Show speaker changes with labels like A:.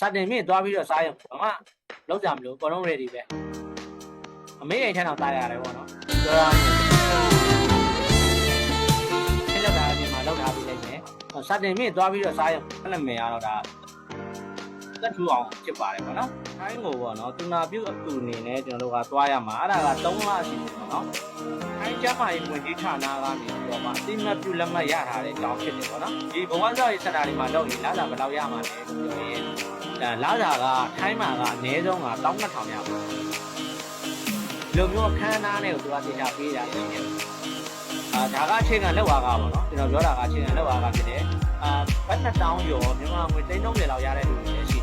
A: စတင်မြင့်သွားပြီးတော့စားရင်ဘာမှလောက်ကြမလို့အကုန်လုံး ready ပဲအမေအိမ်ထက်တော့တားရတယ်ပေါ့နော်ပြောရရင်ဆက်လက်တာဒီမှာလောက်ထားပြီးလိုက်မယ်စတင်မြင့်သွားပြီးတော့စားရင်ဘယ်နဲ့မယ်ရတော့ဒါ သက်ထူအောင်ဖြစ်ပါတယ်ပေါ့နော်ခိုင်းကိုပေါ့နော်သူနာပြုတ်အကူအနေနဲ့ကျွန်တော်တို့ကသွားရမှာအဲ့ဒါက3လအစီအစဉ်ပေါ့နော်ခိုင်းကျမ်းမာရေးဝင်ကြီးဌာနကနေပြီးတော့မှအတိမတ်ပြုလက်မှတ်ရထားတဲ့အကြောင်းဖြစ်တယ်ပေါ့နော်ဒီဘဝစောက်ရေးစက်တာတွေမှာလောက်ရင်လာတာဘယ်လောက်ရမှာလဲပြောရင်ဒါလာတာကထိုင်းမှာကအနည်းဆုံးက12000ရပါဘူးဒီလိုမျိုးခန်းနားနဲ့ကိုသူကတင်တာပေးတာရှိတယ်အာဒါကအခြေခံလက်ဝါကပေါ့နော်ကျွန်တော်ပြောတာကအခြေခံလက်ဝါကဖြစ်တယ်အာဘတ်နှစ်တောင်းကျော်မြန်မာငွေ330လောက်ရတဲ့လူတွေ